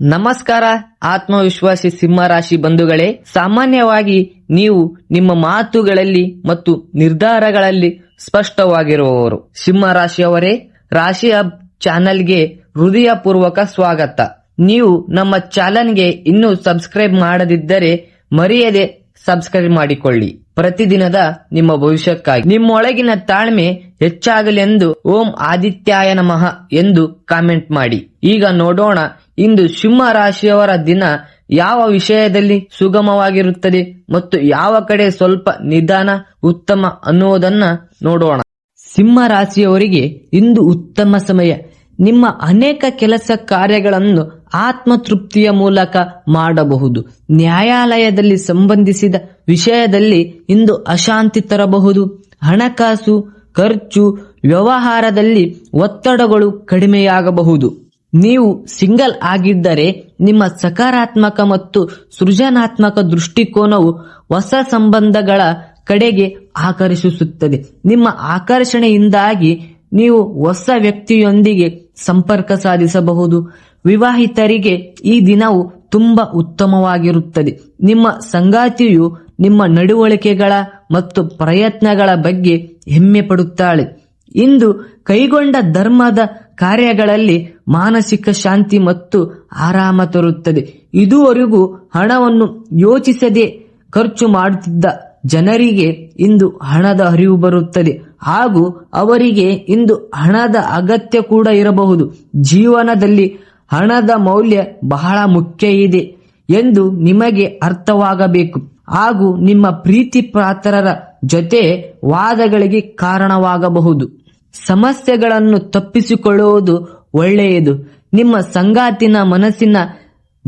ನಮಸ್ಕಾರ, ಆತ್ಮವಿಶ್ವಾಸಿ ಸಿಂಹರಾಶಿ ಬಂಧುಗಳೇ. ಸಾಮಾನ್ಯವಾಗಿ ನೀವು ನಿಮ್ಮ ಮಾತುಗಳಲ್ಲಿ ಮತ್ತು ನಿರ್ಧಾರಗಳಲ್ಲಿ ಸ್ಪಷ್ಟವಾಗಿರುವವರು. ಸಿಂಹರಾಶಿಯವರೇ ರಾಶಿ ಹಬ್ ಚಾನೆಲ್ಗೆ ಹೃದಯಪೂರ್ವಕ ಸ್ವಾಗತ. ನೀವು ನಮ್ಮ ಚಾನಲ್ಗೆ ಇನ್ನೂ ಸಬ್ಸ್ಕ್ರೈಬ್ ಮಾಡದಿದ್ದರೆ ಮರೆಯದೆ ಸಬ್ಸ್ಕ್ರೈಬ್ ಮಾಡಿಕೊಳ್ಳಿ. ಪ್ರತಿದಿನದ ನಿಮ್ಮ ಭವಿಷ್ಯಕ್ಕಾಗಿ. ನಿಮ್ಮೊಳಗಿನ ತಾಳ್ಮೆ ಹೆಚ್ಚಾಗಲೆಂದು ಓಂ ಆದಿತ್ಯಾಯ ನಮಃ ಎಂದು ಕಾಮೆಂಟ್ ಮಾಡಿ. ಈಗ ನೋಡೋಣ ಇಂದು ಸಿಂಹ ರಾಶಿಯವರ ದಿನ ಯಾವ ವಿಷಯದಲ್ಲಿ ಸುಗಮವಾಗಿರುತ್ತದೆ ಮತ್ತು ಯಾವ ಕಡೆ ಸ್ವಲ್ಪ ನಿಧಾನ, ಉತ್ತಮ ಅನ್ನುವುದನ್ನ ನೋಡೋಣ. ಸಿಂಹ ರಾಶಿಯವರಿಗೆ ಇಂದು ಉತ್ತಮ ಸಮಯ ನಿಮ್ಮ ಅನೇಕ ಕೆಲಸ ಕಾರ್ಯಗಳನ್ನು ಆತ್ಮತೃಪ್ತಿಯ ಮೂಲಕ ಮಾಡಬಹುದು. ನ್ಯಾಯಾಲಯದಲ್ಲಿ ಸಂಬಂಧಿಸಿದ ವಿಷಯದಲ್ಲಿ ಇಂದು ಅಶಾಂತಿ ತರಬಹುದು. ಹಣಕಾಸು, ಖರ್ಚು, ವ್ಯವಹಾರದಲ್ಲಿ ಒತ್ತಡಗಳು ಕಡಿಮೆಯಾಗಬಹುದು. ನೀವು ಸಿಂಗಲ್ ಆಗಿದ್ದರೆ ನಿಮ್ಮ ಸಕಾರಾತ್ಮಕ ಮತ್ತು ಸೃಜನಾತ್ಮಕ ದೃಷ್ಟಿಕೋನವು ಹೊಸ ಸಂಬಂಧಗಳ ಕಡೆಗೆ ಆಕರ್ಷಿಸುತ್ತದೆ. ನಿಮ್ಮ ಆಕರ್ಷಣೆಯಿಂದಾಗಿ ನೀವು ಹೊಸ ವ್ಯಕ್ತಿಯೊಂದಿಗೆ ಸಂಪರ್ಕ ಸಾಧಿಸಬಹುದು. ವಿವಾಹಿತರಿಗೆ ಈ ದಿನವು ತುಂಬಾ ಉತ್ತಮವಾಗಿರುತ್ತದೆ. ನಿಮ್ಮ ಸಂಗಾತಿಯು ನಿಮ್ಮ ನಡವಳಿಕೆಗಳ ಮತ್ತು ಪ್ರಯತ್ನಗಳ ಬಗ್ಗೆ ಹೆಮ್ಮೆ ಪಡುತ್ತಾಳೆ. ಇಂದು ಕೈಗೊಂಡ ಧರ್ಮದ ಕಾರ್ಯಗಳಲ್ಲಿ ಮಾನಸಿಕ ಶಾಂತಿ ಮತ್ತು ಆರಾಮ ತರುತ್ತದೆ. ಇದುವರೆಗೂ ಹಣವನ್ನು ಯೋಚಿಸದೆ ಖರ್ಚು ಮಾಡುತ್ತಿದ್ದ ಜನರಿಗೆ ಇಂದು ಹಣದ ಅರಿವು ಬರುತ್ತದೆ. ಹಾಗೂ ಅವರಿಗೆ ಇಂದು ಹಣದ ಅಗತ್ಯ ಕೂಡ ಇರಬಹುದು. ಜೀವನದಲ್ಲಿ ಹಣದ ಮೌಲ್ಯ ಬಹಳ ಮುಖ್ಯ ಇದೆ ಎಂದು ನಿಮಗೆ ಅರ್ಥವಾಗಬೇಕು. ಹಾಗೂ ನಿಮ್ಮ ಪ್ರೀತಿ ಪಾತ್ರರ ಜೊತೆ ವಾದಗಳಿಗೆ ಕಾರಣವಾಗಬಹುದು. ಸಮಸ್ಯೆಗಳನ್ನು ತಪ್ಪಿಸಿಕೊಳ್ಳುವುದು ಒಳ್ಳೆಯದು. ನಿಮ್ಮ ಸಂಗಾತಿನ ಮನಸ್ಸಿನ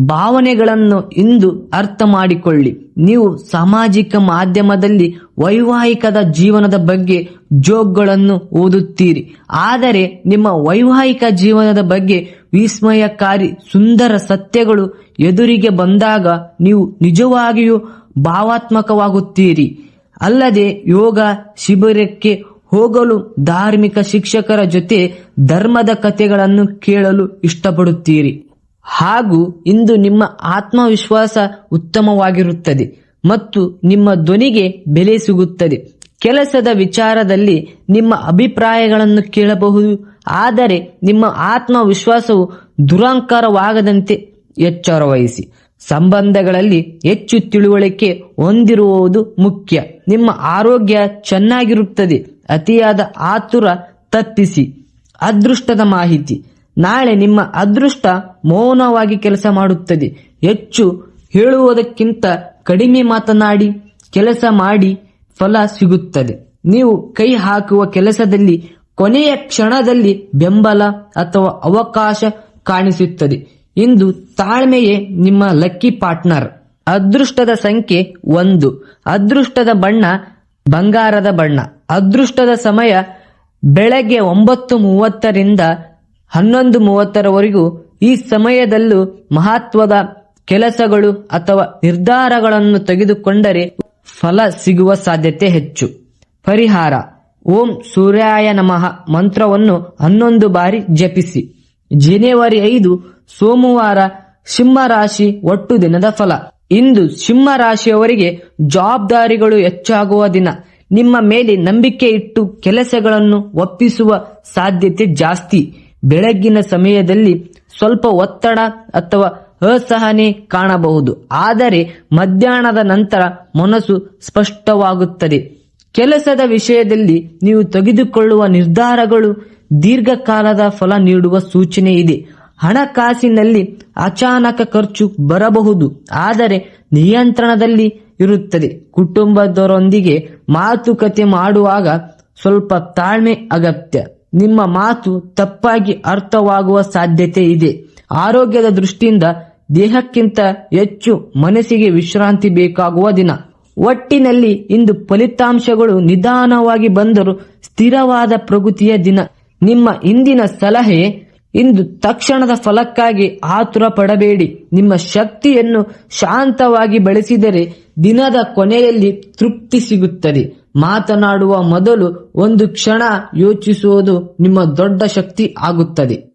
ಭಾವನೆಗಳನ್ನು ಇಂದು ಅರ್ಥ ಮಾಡಿಕೊಳ್ಳಿ. ನೀವು ಸಾಮಾಜಿಕ ಮಾಧ್ಯಮದಲ್ಲಿ ವೈವಾಹಿಕದ ಜೀವನದ ಬಗ್ಗೆ ಜೋಕ್ಗಳನ್ನು ಓದುತ್ತೀರಿ. ಆದರೆ ನಿಮ್ಮ ವೈವಾಹಿಕ ಜೀವನದ ಬಗ್ಗೆ ವಿಸ್ಮಯಕಾರಿ ಸುಂದರ ಸತ್ಯಗಳು ಎದುರಿಗೆ ಬಂದಾಗ ನೀವು ನಿಜವಾಗಿಯೂ ಭಾವಾತ್ಮಕವಾಗುತ್ತೀರಿ. ಅಲ್ಲದೆ ಯೋಗ ಶಿಬಿರಕ್ಕೆ ಹೋಗಲು ಧಾರ್ಮಿಕ ಶಿಕ್ಷಕರ ಜೊತೆ ಧರ್ಮದ ಕಥೆಗಳನ್ನು ಕೇಳಲು ಇಷ್ಟಪಡುತ್ತೀರಿ. ಹಾಗೂ ಇಂದು ನಿಮ್ಮ ಆತ್ಮವಿಶ್ವಾಸ ಉತ್ತಮವಾಗಿರುತ್ತದೆ ಮತ್ತು ನಿಮ್ಮ ಧ್ವನಿಗೆ ಬೆಲೆ ಸಿಗುತ್ತದೆ. ಕೆಲಸದ ವಿಚಾರದಲ್ಲಿ ನಿಮ್ಮ ಅಭಿಪ್ರಾಯಗಳನ್ನು ಕೇಳಬಹುದು, ಆದರೆ ನಿಮ್ಮ ಆತ್ಮವಿಶ್ವಾಸವು ದುರಂಕಾರವಾಗದಂತೆ ಎಚ್ಚರ ವಹಿಸಿ. ಸಂಬಂಧಗಳಲ್ಲಿ ಹೆಚ್ಚು ತಿಳುವಳಿಕೆ ಹೊಂದಿರುವುದು ಮುಖ್ಯ. ನಿಮ್ಮ ಆರೋಗ್ಯ ಚೆನ್ನಾಗಿರುತ್ತದೆ, ಅತಿಯಾದ ಆತುರ ತಪ್ಪಿಸಿ. ಅದೃಷ್ಟದ ಮಾಹಿತಿ. ನಾಳೆ ನಿಮ್ಮ ಅದೃಷ್ಟ ಮೌನವಾಗಿ ಕೆಲಸ ಮಾಡುತ್ತದೆ. ಹೆಚ್ಚು ಹೇಳುವುದಕ್ಕಿಂತ ಕಡಿಮೆ ಮಾತನಾಡಿ, ಕೆಲಸ ಮಾಡಿ ಫಲ ಸಿಗುತ್ತದೆ. ನೀವು ಕೈ ಹಾಕುವ ಕೆಲಸದಲ್ಲಿ, ಕೊನೆಯ ಕ್ಷಣದಲ್ಲಿ ಬೆಂಬಲ ಅಥವಾ ಅವಕಾಶ ಕಾಣಿಸುತ್ತದೆ. ಇಂದು ತಾಳ್ಮೆಯೇ ನಿಮ್ಮ ಲಕ್ಕಿ ಪಾರ್ಟ್ನರ್. ಅದೃಷ್ಟದ ಸಂಖ್ಯೆ ಒಂದು. ಅದೃಷ್ಟದ ಬಣ್ಣ ಬಂಗಾರದ ಬಣ್ಣ. ಅದೃಷ್ಟದ ಸಮಯ ಬೆಳಗ್ಗೆ ಒಂಬತ್ತು ಮೂವತ್ತರಿಂದ ಹನ್ನೊಂದು ಮೂವತ್ತರವರೆಗೂ ಈ ಸಮಯದಲ್ಲೂ ಮಹತ್ವದ ಕೆಲಸಗಳು ಅಥವಾ ನಿರ್ಧಾರಗಳನ್ನು ತೆಗೆದುಕೊಂಡರೆ ಫಲ ಸಿಗುವ ಸಾಧ್ಯತೆ ಹೆಚ್ಚು. ಪರಿಹಾರ. ಓಂ ಸೂರ್ಯಾಯ ನಮಃ ಮಂತ್ರವನ್ನು ಹನ್ನೊಂದು ಬಾರಿ ಜಪಿಸಿ. ಜನವರಿ ಐದು, ಸೋಮವಾರ ಸಿಂಹ ರಾಶಿ ಒಟ್ಟು ದಿನದ ಫಲ. ಇಂದು ಸಿಂಹ ರಾಶಿಯವರಿಗೆ ಜವಾಬ್ದಾರಿಗಳು ಹೆಚ್ಚಾಗುವ ದಿನ. ನಿಮ್ಮ ಮೇಲೆ ನಂಬಿಕೆ ಇಟ್ಟು ಕೆಲಸಗಳನ್ನು ಒಪ್ಪಿಸುವ ಸಾಧ್ಯತೆ ಜಾಸ್ತಿ. ಬೆಳಗ್ಗಿನ ಸಮಯದಲ್ಲಿ ಸ್ವಲ್ಪ ಒತ್ತಡ ಅಥವಾ ಅಸಹನೆ ಕಾಣಬಹುದು. ಆದರೆ ಮಧ್ಯಾಹ್ನದ ನಂತರ ಮನಸ್ಸು ಸ್ಪಷ್ಟವಾಗುತ್ತದೆ. ಕೆಲಸದ ವಿಷಯದಲ್ಲಿ ನೀವು ತೆಗೆದುಕೊಳ್ಳುವ ನಿರ್ಧಾರಗಳು ದೀರ್ಘಕಾಲದ ಫಲ ನೀಡುವ ಸೂಚನೆ ಇದೆ. ಹಣಕಾಸಿನಲ್ಲಿ ಅಚಾನಕ ಖರ್ಚು ಬರಬಹುದು. ಆದರೆ ನಿಯಂತ್ರಣದಲ್ಲಿ ಇರುತ್ತದೆ. ಕುಟುಂಬದವರೊಂದಿಗೆ ಮಾತುಕತೆ ಮಾಡುವಾಗ ಸ್ವಲ್ಪ ತಾಳ್ಮೆ ಅಗತ್ಯ. ನಿಮ್ಮ ಮಾತು ತಪ್ಪಾಗಿ ಅರ್ಥವಾಗುವ ಸಾಧ್ಯತೆ ಇದೆ. ಆರೋಗ್ಯದ ದೃಷ್ಟಿಯಿಂದ ದೇಹಕ್ಕಿಂತ ಹೆಚ್ಚು ಮನಸ್ಸಿಗೆ ವಿಶ್ರಾಂತಿ ಬೇಕಾಗುವ ದಿನ. ಒಟ್ಟಿನಲ್ಲಿ ಇಂದು ಫಲಿತಾಂಶಗಳು ನಿಧಾನವಾಗಿ ಬಂದರೂ ಸ್ಥಿರವಾದ ಪ್ರಗತಿಯ ದಿನ. ನಿಮ್ಮ ಇಂದಿನ ಸಲಹೆ ಇಂದು ತಕ್ಷಣದ ಫಲಕ್ಕಾಗಿ ಆತುರ ಪಡಬೇಡಿ ನಿಮ್ಮ ಶಕ್ತಿಯನ್ನು ಶಾಂತವಾಗಿ ಬಳಸಿದರೆ ದಿನದ ಕೊನೆಯಲ್ಲಿ ತೃಪ್ತಿ ಸಿಗುತ್ತದೆ. ಮಾತನಾಡುವ ಮೊದಲು ಒಂದು ಕ್ಷಣ ಯೋಚಿಸುವುದು ನಿಮ್ಮ ದೊಡ್ಡ ಶಕ್ತಿ ಆಗುತ್ತದೆ.